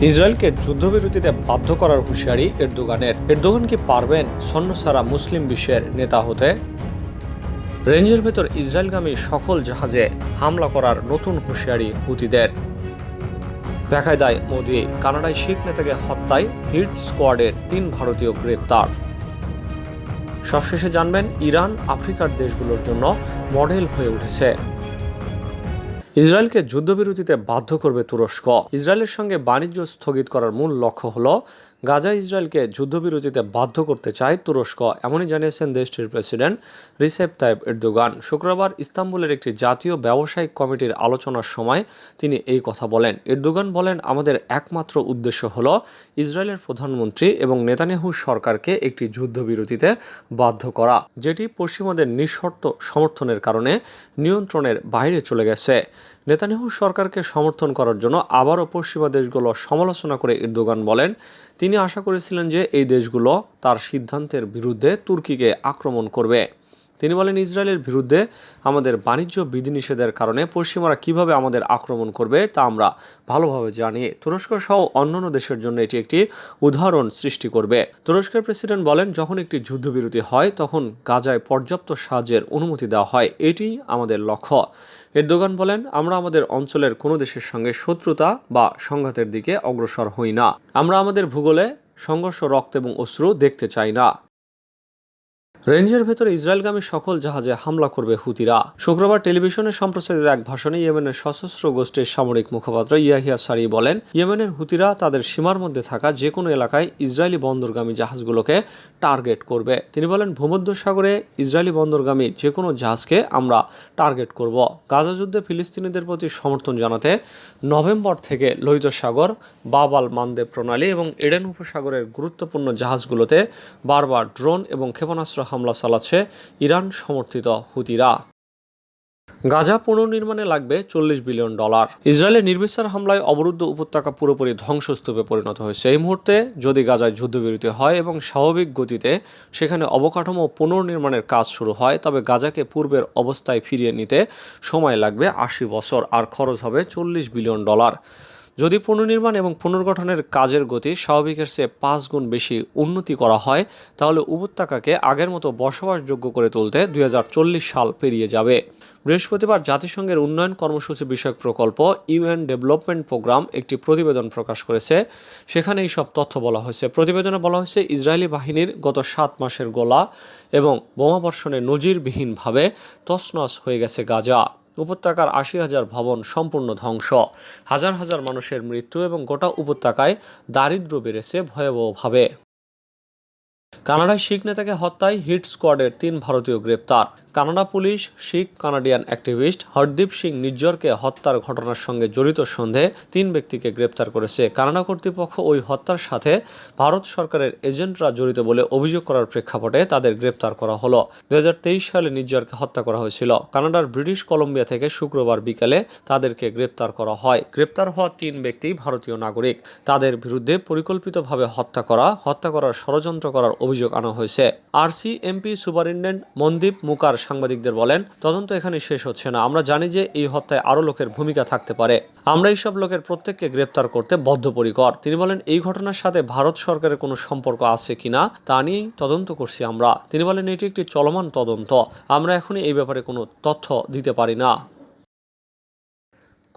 ইসরায়েলকে যুদ্ধবিরতিতে বাধ্য করার হুঁশিয়ারি এরদোগানের। এরদোগান কি পারবেন সৈন্য ছাড়া মুসলিম বিশ্বের নেতা হতে? রেঞ্জের ভেতর ইসরায়েলগামী সকল জাহাজে হামলা করার নতুন হুঁশিয়ারি হুতিদের। দেখায় মোদি কানাডায় শিখ নেতাকে হত্যায় হিট স্কোয়াডের তিন ভারতীয় গ্রেপ্তার। সবশেষে জানবেন, ইরান আফ্রিকার দেশগুলোর জন্য মডেল হয়ে উঠেছে। ইসরায়েলকে যুদ্ধবিরতিতে বাধ্য করবে তুরস্ক। ইসরায়েলের সঙ্গে বাণিজ্য স্থগিত করার মূল লক্ষ্য হল, গাজা ইসরায়েলকে যুদ্ধবিরতিতে বাধ্য করতে চায় তুরস্ক, এমনই জানিয়েছেন দেশটির প্রেসিডেন্ট রিসেপ তাইব এরদোগান। শুক্রবার ইস্তাম্বুলের একটি জাতীয় ব্যবসায়িক কমিটির আলোচনার সময় তিনি এই কথা বলেন। এরদোগান বলেন, আমাদের একমাত্র উদ্দেশ্য হল ইসরায়েলের প্রধানমন্ত্রী এবং নেতানিয়াহু সরকারকে একটি যুদ্ধবিরতিতে বাধ্য করা, যেটি পশ্চিমাদের নিঃশর্ত সমর্থনের কারণে নিয়ন্ত্রণের বাইরে চলে গেছে। নেতানিয়াহু সরকারকে সমর্থন করার জন্য আবারও পশ্চিমা দেশগুলো সমালোচনা করে ইরদোগান বলেন, তিনি আশা করেছিলেন যে এই দেশগুলো তার সিদ্ধান্তের বিরুদ্ধে তুর্কিকে আক্রমণ করবে। তিনি বলেন, ইসরায়েলের বিরুদ্ধে আমাদের বাণিজ্য বিধিনিষেধের কারণে পশ্চিমারা কীভাবে আমাদের আক্রমণ করবে তা আমরা ভালোভাবে জানি। তুরস্ক সহ অন্যান্য দেশের জন্য এটি একটি উদাহরণ সৃষ্টি করবে। তুরস্কের প্রেসিডেন্ট বলেন, যখন একটি যুদ্ধবিরতি হয়, তখন গাজায় পর্যাপ্ত সাহায্যের অনুমতি দেওয়া হয়। এটি আমাদের লক্ষ্য। এরদোগান বলেন, আমরা আমাদের অঞ্চলের কোনো দেশের সঙ্গে শত্রুতা বা সংঘাতের দিকে অগ্রসর হই না। আমরা আমাদের ভূগোলে সংঘর্ষ, রক্ত এবং অশ্রু দেখতে চাই না। রেঞ্জের ভেতরে ইসরায়েলগামী সকল জাহাজে হামলা করবে হুতিরা। শুক্রবার টেলিভিশনে সম্প্রচারিত এক ভাষণে ইয়েমেনের সশস্ত্র গোষ্ঠীর সামরিক মুখপাত্র ইয়াহিয়া সারি বলেন, ইয়েমেনের হুতিরা তাদের সীমার মধ্যে থাকা যে কোনো এলাকায় ইসরায়েলি বন্দরগামী জাহাজগুলোকে টার্গেট করবে। তিনি বলেন, ভূমধ্যসাগরে ইসরায়েলি বন্দরগামী যে কোনো জাহাজকে আমরা টার্গেট করব। গাজা যুদ্ধে ফিলিস্তিনিদের প্রতি সমর্থন জানাতে নভেম্বর থেকে লোহিত সাগর বাবাল মানদেব প্রণালী এবং এডেন উপসাগরের গুরুত্বপূর্ণ জাহাজগুলোতে বারবার ড্রোন এবং ক্ষেপণাস্ত্র হামলা চালাচ্ছে ইরান সমর্থিত হুতিরা। গাজা পুনর্নির্মাণে লাগবে চল্লিশ বিলিয়ন ডলার। ইসরায়েলের নির্বিচার হামলায় অবরুদ্ধ উপত্যকা পুরোপুরি ধ্বংসস্তূপে পরিণত হয়েছে। এই মুহূর্তে যদি গাজায় যুদ্ধবিরতি হয় এবং স্বাভাবিক গতিতে সেখানে অবকাঠামো পুনর্নির্মাণের কাজ শুরু হয়, তবে গাজাকে পূর্বের অবস্থায় ফিরিয়ে নিতে সময় লাগবে আশি বছর, আর খরচ হবে চল্লিশ বিলিয়ন ডলার। যদি পুনর্নির্মাণ এবং পুনর্গঠনের কাজের গতি স্বাভাবিকের চেয়ে পাঁচ গুণ বেশি উন্নতি করা হয়, তাহলে উপত্যকাকে আগের মতো বসবাসযোগ্য করে তুলতে দুই হাজার চল্লিশ সাল পেরিয়ে যাবে। বৃহস্পতিবার জাতিসংঘের উন্নয়ন কর্মসূচি বিষয়ক প্রকল্প ইউএন ডেভেলপমেন্ট প্রোগ্রাম একটি প্রতিবেদন প্রকাশ করেছে। সেখানে এই সব তথ্য বলা হয়েছে। প্রতিবেদনে বলা হয়েছে, ইসরায়েলি বাহিনীর গত সাত মাসের গোলা এবং বোমাবর্ষণে নজিরবিহীনভাবে তছনছ হয়ে গেছে গাজা। উপত্যকার আশি হাজার ভবন সম্পূর্ণ ধ্বংস। হাজার হাজার মানুষের মৃত্যু এবং গোটা উপত্যকায় দারিদ্র বেড়েছে ভয়াবহভাবে। কানাডায় শিখ নেতাকে হত্যায় হিট স্কোয়াডের তিন ভারতীয় গ্রেপ্তার। Canada police, Sikh Canadian activist Hardeep Singh নির্জরকে হত্যার ঘটনার সঙ্গে জড়িত সন্দেহে তিন ব্যক্তিকে গ্রেপ্তার করেছে। কানাডা কর্তৃপক্ষ ওই হত্যার সাথে ভারত সরকারের এজেন্টরা জড়িত বলে অভিযোগ করার প্রেক্ষাপটে তাদের গ্রেপ্তার করা হলো। দু হাজার তেইশ সালে নির্জরকে হত্যা করা হয়েছিল। কানাডার ব্রিটিশ কলম্বিয়া থেকে শুক্রবার বিকালে তাদেরকে গ্রেপ্তার করা হয়। গ্রেপ্তার হওয়া তিন ব্যক্তি ভারতীয় নাগরিক। তাদের বিরুদ্ধে পরিকল্পিতভাবে হত্যা করা, হত্যা করার ষড়যন্ত্র করার অভিযোগ আনা হয়েছে। RC, MP, superintendent Mandeep Mukar সাংবাদিকদের বলেন, তদন্ত এখানে শেষ হচ্ছে না। আমরা জানি যে এই হত্যায় আরও লোকের ভূমিকা থাকতে পারে। আমরা এইসব লোকের প্রত্যেককে গ্রেপ্তার করতে বদ্ধপরিকর। তিনি বলেন, এই ঘটনার সাথে ভারত সরকারের কোনো সম্পর্ক আছে কিনা তা নিয়েই তদন্ত করছি আমরা। তিনি বলেন, এটি একটি চলমান তদন্ত। আমরা এখনই এই ব্যাপারে কোনো তথ্য দিতে পারি না।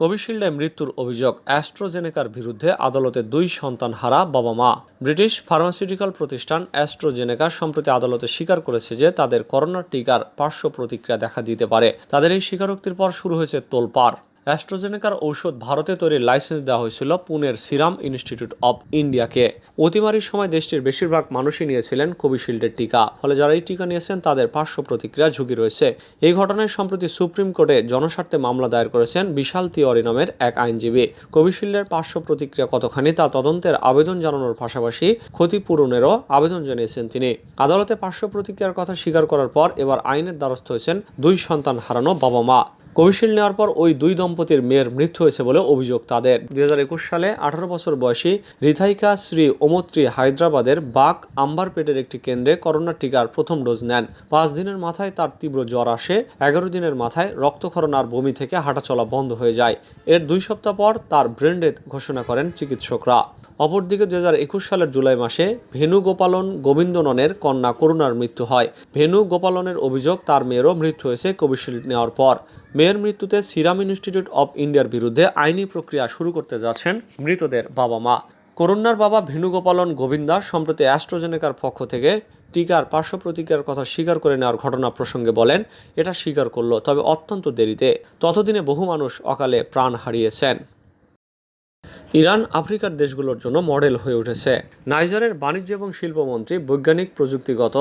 কোভিশিল্ডে মৃত্যুর অভিযোগ অ্যাস্ট্রোজেনেকার বিরুদ্ধে আদালতে দুই সন্তান হারা বাবা মা। ব্রিটিশ ফার্মাসিউটিক্যাল প্রতিষ্ঠান অ্যাস্ট্রোজেনেকা সম্প্রতি আদালতে স্বীকার করেছে যে তাদের করোনা টিকার পার্শ্ব প্রতিক্রিয়া দেখা দিতে পারে। তাদের এই স্বীকারোক্তির পর শুরু হয়েছে তোলপাড়। অ্যাস্ট্রোজেনেকার ঔষধ ভারতে তৈরির লাইসেন্স দেওয়া হয়েছিল পুনের সিরাম ইনস্টিটিউট অব ইন্ডিয়াকে। অতিমারির সময় দেশটির বেশিরভাগ মানুষই নিয়েছিলেন কোভিশিল্ডের টিকা, ফলে যারা এই টিকা নিয়েছেন তাদের পার্শ্ব প্রতিক্রিয়া ঝুঁকি রয়েছে। এই ঘটনায় সম্প্রতি সুপ্রিম কোর্টে জনস্বার্থে মামলা দায়ের করেছেন বিশাল তিওয়ারি নামের এক আইনজীবী। কোভিশিল্ডের পার্শ্ব প্রতিক্রিয়া কতখানি তা তদন্তের আবেদন জানানোর পাশাপাশি ক্ষতিপূরণেরও আবেদন জানিয়েছেন তিনি। আদালতে পার্শ্ব প্রতিক্রিয়ার কথা স্বীকার করার পর এবার আইনের দ্বারস্থ হয়েছেন দুই সন্তান হারানো বাবা মা। কোভিশিল্ড নেওয়ার পর ওই দুই দম্পতির মেয়ের মৃত্যু হয়েছে বলে অভিযোগ তাদের। দুই হাজার একুশ সালে আঠারো বছর বয়সী রিথাইকা শ্রী ওমত্রী হায়দ্রাবাদের বাক আম্বারপেটের একটি কেন্দ্রে করোনা টিকার প্রথম ডোজ নেন। পাঁচ দিনের মাথায় তার তীব্র জ্বর আসে, এগারো দিনের মাথায় রক্তক্ষরণ আর বমি থেকে হাঁটাচলা বন্ধ হয়ে যায়। এর দুই সপ্তাহ পর তার ব্রেন ঘোষণা করেন চিকিৎসকরা। অপরদিকে দু হাজার একুশ সালের জুলাই মাসে ভেনু গোপালন গোবিন্দননের কন্যা করুণার মৃত্যু হয়। ভেনু গোপালনের অভিযোগ, তার মেয়েরও মৃত্যু হয়েছে কোভিশিল্ড নেওয়ার পর। মেয়ের মৃত্যুতে সিরাম ইনস্টিটিউট অব ইন্ডিয়ার বিরুদ্ধে আইনি প্রক্রিয়া শুরু করতে যাচ্ছেন মৃতদের বাবা মা। করুণার বাবা ভেনুগোপালন গোবিন্দা সম্প্রতি অ্যাস্ট্রোজেনেকার পক্ষ থেকে টিকার পার্শ্ব প্রতিক্রিয়ার কথা স্বীকার করে নেওয়ার ঘটনা প্রসঙ্গে বলেন, এটা স্বীকার করল, তবে অত্যন্ত দেরিতে। ততদিনে বহু মানুষ অকালে প্রাণ হারিয়েছেন। ইরান আফ্রিকার দেশগুলোর জন্য মডেল হয়ে উঠেছে। নাইজারের বাণিজ্য এবং শিল্পমন্ত্রী, বৈজ্ঞানিক প্রযুক্তিগত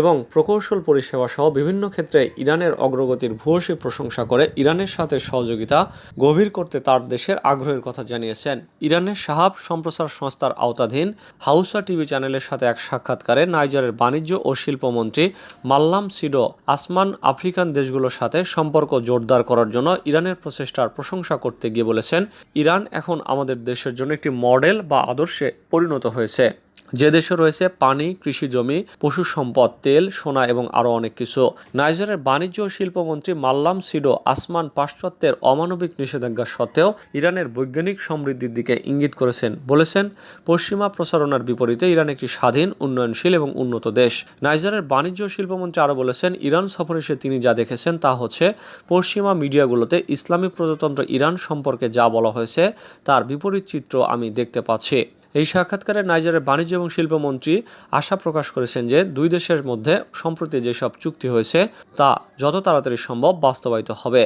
এবং প্রকৌশল পরিষেবা সহ বিভিন্ন ক্ষেত্রে ইরানের অগ্রগতির ভূয়সী প্রশংসা করে ইরানের সাথে সহযোগিতা গভীর করতে তার দেশের আগ্রহের কথা জানিয়েছেন। ইরানের সাহাব সম্প্রচার সংস্থার আওতাধীন হাউসা টিভি চ্যানেলের সাথে এক সাক্ষাৎকারে নাইজারের বাণিজ্য ও শিল্পমন্ত্রী মাল্লাম সিডো আসমান আফ্রিকান দেশগুলোর সাথে সম্পর্ক জোরদার করার জন্য ইরানের প্রচেষ্টার প্রশংসা করতে গিয়ে বলেছেন, ইরান এখন আমাদের দেশের জন্য একটি মডেল বা আদর্শে পরিণত হয়েছে। যে দেশে রয়েছে পানি, কৃষি জমি, পশু সম্পদ, তেল, সোনা এবং আরও অনেক কিছু। নাইজারের বাণিজ্য ও শিল্পমন্ত্রী মাল্লাম সিডো আসমান পাশ্চাত্যের অমানবিক নিষেধাজ্ঞা সত্ত্বেও ইরানের বৈজ্ঞানিক সমৃদ্ধির দিকে ইঙ্গিত করেছেন। বলেছেন, পশ্চিমা প্রসারণার বিপরীতে ইরান একটি স্বাধীন, উন্নয়নশীল এবং উন্নত দেশ। নাইজারের বাণিজ্য শিল্পমন্ত্রী আরও বলেছেন, ইরান সফরে এসে তিনি যা দেখেছেন তা হচ্ছে, পশ্চিমা মিডিয়াগুলোতে ইসলামী প্রজাতন্ত্র ইরান সম্পর্কে যা বলা হয়েছে তার বিপরীত চিত্র আমি দেখতে পাচ্ছি। এই সাক্ষাৎকারে নাইজারের বাণিজ্য এবং শিল্পমন্ত্রী আশা প্রকাশ করেছেন যে দুই দেশের মধ্যে সম্প্রতি যেসব চুক্তি হয়েছে, তা যত তাড়াতাড়ি সম্ভব বাস্তবায়িত হবে।